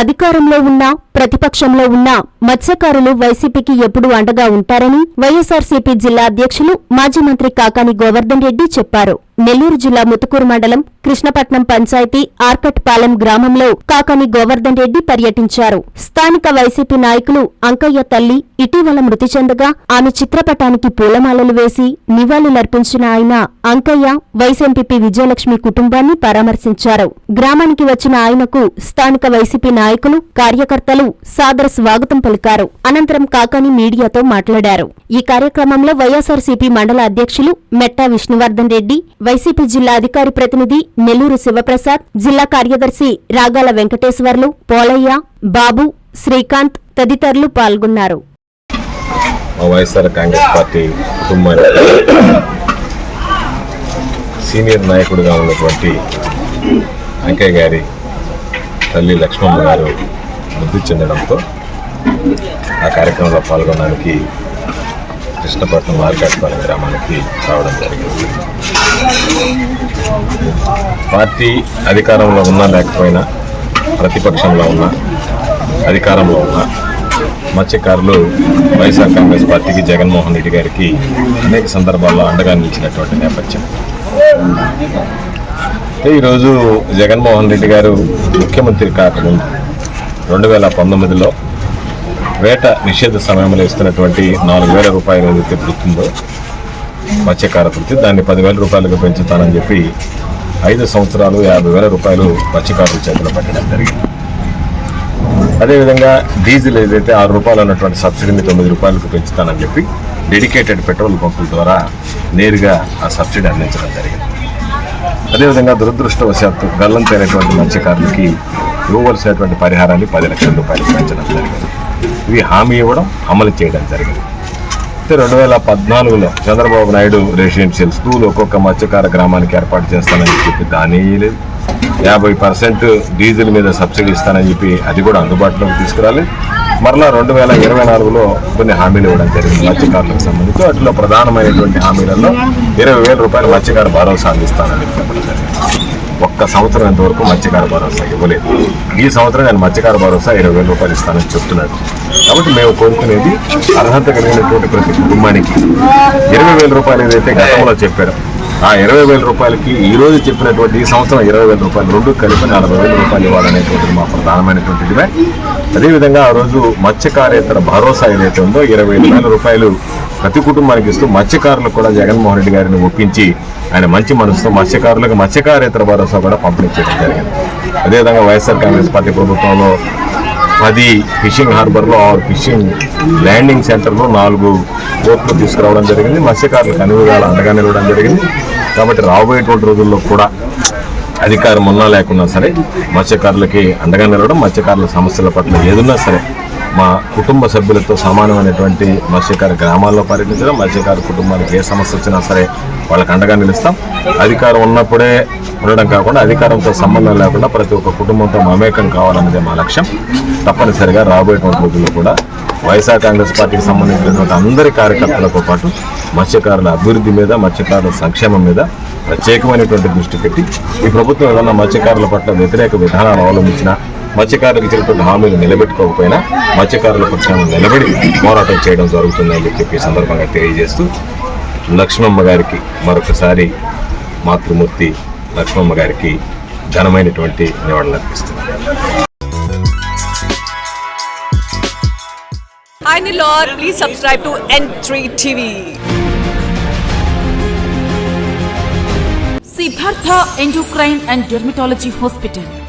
అధికారంలో ఉన్నా ప్రతిపక్షంలో ఉన్నా మత్స్యకారులు వైసీపీకి ఎప్పుడూ అండగా ఉంటారని వైఎస్సార్సీపీ జిల్లా అధ్యక్షులు మాజీ మంత్రి కాకాని గోవర్ధన్ రెడ్డి చెప్పారు. నెల్లూరు జిల్లా ముతుకూరు మండలం కృష్ణపట్నం పంచాయతీ ఆర్కట్పాలెం గ్రామంలో కాకాని గోవర్ధన్ రెడ్డి పర్యటించారు. స్థానిక వైసీపీ నాయకులు అంకయ్య తల్లి ఇటీవల మృతి చెందగా ఆమె చిత్రపటానికి పూలమాలలు వేసి నివాళులర్పించిన ఆయన అంకయ్య వైసీపీ విజయలక్ష్మి కుటుంబాన్ని పరామర్శించారు. గ్రామానికి వచ్చిన ఆయనకు స్థానిక వైసీపీ నాయకులు కార్యకర్తలు సాదర స్వాగతం పలికారు. అనంతరం కాకాని మీడియాతో మాట్లాడారు. ఈ కార్యక్రమంలో వైఎస్ఆర్సీపీ మండల అధ్యక్షులు మెట్టా విష్ణువర్ధన్ రెడ్డి వైసీపీ జిల్లా అధికారి ప్రతినిధి నెల్లూరు శివప్రసాద్ జిల్లా కార్యదర్శి రాగాల వెంకటేశ్వర్లు పోలయ్య బాబు శ్రీకాంత్ తదితరులు పాల్గొన్నారు. వైఎస్ఆర్ కాంగ్రెస్ పార్టీ కుటుంబానికి సీనియర్ నాయకుడిగా ఉన్నటువంటి వెంకయ్య గారి తల్లి లక్ష్మమ్మ గారు మృతి చెందడంతో ఆ కార్యక్రమంలో పాల్గొనడానికి కృష్ణపట్నం మార్కెట్పాలెం గ్రామానికి రావడం జరిగింది. పార్టీ అధికారంలో ఉన్నా లేకపోయినా ప్రతిపక్షంలో ఉన్నా అధికారంలో ఉన్నా మత్స్యకారులు వైఎస్ఆర్ కాంగ్రెస్ పార్టీకి జగన్మోహన్ రెడ్డి గారికి అనేక సందర్భాల్లో అండగా నిలిచినటువంటి నేపథ్యం. ఈరోజు జగన్మోహన్ రెడ్డి గారు ముఖ్యమంత్రి కాకముందు రెండు వేల పంతొమ్మిదిలో వేట నిషేధ సమయంలో ఇస్తున్నటువంటి నాలుగు వేల రూపాయలు ఏదైతే వృత్తుందో మత్స్యకార వృత్తి దాన్ని పదివేల రూపాయలకు పెంచుతానని చెప్పి ఐదు సంవత్సరాలు యాభై వేల రూపాయలు మత్స్యకారుల చేతిలో పెట్టడం జరిగింది. అదేవిధంగా డీజిల్ ఏదైతే ఆరు రూపాయలు ఉన్నటువంటి సబ్సిడీని తొమ్మిది రూపాయలకు పెంచుతానని చెప్పి డెడికేటెడ్ పెట్రోల్ పంపుల ద్వారా నేరుగా ఆ సబ్సిడీ అందించడం జరిగింది. అదేవిధంగా దురదృష్టవశాత్తు గల్లంతైనటువంటి మత్స్యకారులకి ఇవ్వవలసినటువంటి పరిహారాన్ని పది లక్షల రూపాయలకు పెంచడం జరిగింది. ఇవి హామీ ఇవ్వడం అమలు చేయడం జరిగింది. అయితే రెండు వేల పద్నాలుగులో చంద్రబాబు నాయుడు రెసిడెన్షియల్ స్కూల్ ఒక్కొక్క మత్స్యకార గ్రామానికి ఏర్పాటు చేస్తానని చెప్పి దాని లేదు యాభై పర్సెంట్ డీజిల్ మీద సబ్సిడీ ఇస్తానని చెప్పి అది కూడా అందుబాటులోకి తీసుకురాలి. మరలా రెండు వేల ఇరవై నాలుగులో కొన్ని హామీలు ఇవ్వడం జరిగింది మత్స్యకారులకు సంబంధించి. వాటిలో ప్రధానమైనటువంటి హామీలలో ఇరవై వేల రూపాయలు మత్స్యకార భరోసా అందిస్తానని చెప్పడం జరిగింది. ఒక్క సంవత్సరం ఎంతవరకు మత్స్యకార భరోసా ఇవ్వలేదు. ఈ సంవత్సరం నేను మత్స్యకార భరోసా ఇరవై వేల రూపాయలు ఇస్తానని చెప్తున్నాడు కాబట్టి మేము కోరుకునేది అర్హత కలిగినటువంటి ప్రతి కుటుంబానికి ఇరవై వేల రూపాయలు ఏదైతే గతంలో చెప్పారు ఆ ఇరవై వేల రూపాయలకి ఈ రోజు చెప్పినటువంటి ఈ సంవత్సరం ఇరవై వేల రూపాయలు రెండు కలిపి నలభై వేల రూపాయలు ఇవ్వాలనేటువంటిది మా ప్రధానమైనటువంటి డిమాండ్. అదేవిధంగా ఆ రోజు మత్స్యకారేతర భరోసా ఏదైతే ఉందో ఇరవై ఐదు వేల రూపాయలు ప్రతి కుటుంబానికి ఇస్తూ మత్స్యకారులకు కూడా జగన్మోహన్ రెడ్డి గారిని ఒప్పించి ఆయన మంచి మనసుతో మత్స్యకారులకు మత్స్యకారేతర భరోసా కూడా పంపిణీ చేయడం జరిగింది. అదేవిధంగా వైఎస్ఆర్ కాంగ్రెస్ పార్టీ ప్రభుత్వంలో పది ఫిషింగ్ హార్బర్లో ఆరు ఫిషింగ్ ల్యాండింగ్ సెంటర్లో నాలుగు బోట్లు తీసుకురావడం జరిగింది. మత్స్యకారులకు అన్ని విధాలు అండగా నిలవడం జరిగింది. కాబట్టి రాబోయేటువంటి రోజుల్లో కూడా అధికారం ఉన్నా లేకున్నా సరే మత్స్యకారులకి అండగా నిలవడం మత్స్యకారుల సమస్యల పట్ల ఏదున్నా సరే మా కుటుంబ సభ్యులతో సమానమైనటువంటి మత్స్యకార గ్రామాల్లో పర్యటించడం మత్స్యకార కుటుంబానికి ఏ సమస్య వచ్చినా సరే వాళ్ళకి అండగా నిలుస్తాం. అధికారం ఉన్నప్పుడే ఉండడం కాకుండా అధికారంతో సంబంధం లేకుండా ప్రతి ఒక్క కుటుంబంతో మమేకం కావాలన్నదే మా లక్ష్యం. తప్పనిసరిగా రాబోయేటువంటి రోజుల్లో కూడా వైఎస్ఆర్ కాంగ్రెస్ పార్టీకి సంబంధించినటువంటి అందరి కార్యకర్తలతో పాటు మత్స్యకారుల అభివృద్ధి మీద మత్స్యకారుల సంక్షేమం మీద ప్రత్యేకమైనటువంటి దృష్టి పెట్టి ఈ ప్రభుత్వం ఏదన్నా మత్స్యకారుల పట్ల వ్యతిరేక విధానాలు అవలంబించినా మత్స్యకారులకు ఇచ్చినటువంటి హామీలు నిలబెట్టుకోకపోయినా మత్స్యకారుల పక్షాన నిలబడి పోరాటం చేయడం జరుగుతుందని చెప్పి ఈ సందర్భంగా తెలియజేస్తూ లక్ష్మమ్మ గారికి మరొకసారి మాతృమూర్తి లక్ష్మమ్మ గారికి ఘనమైనటువంటి నివాళులు అర్పిస్తున్నాను Hi Nilor, please subscribe to N3 TV. Siddhartha endocrine and dermatology hospital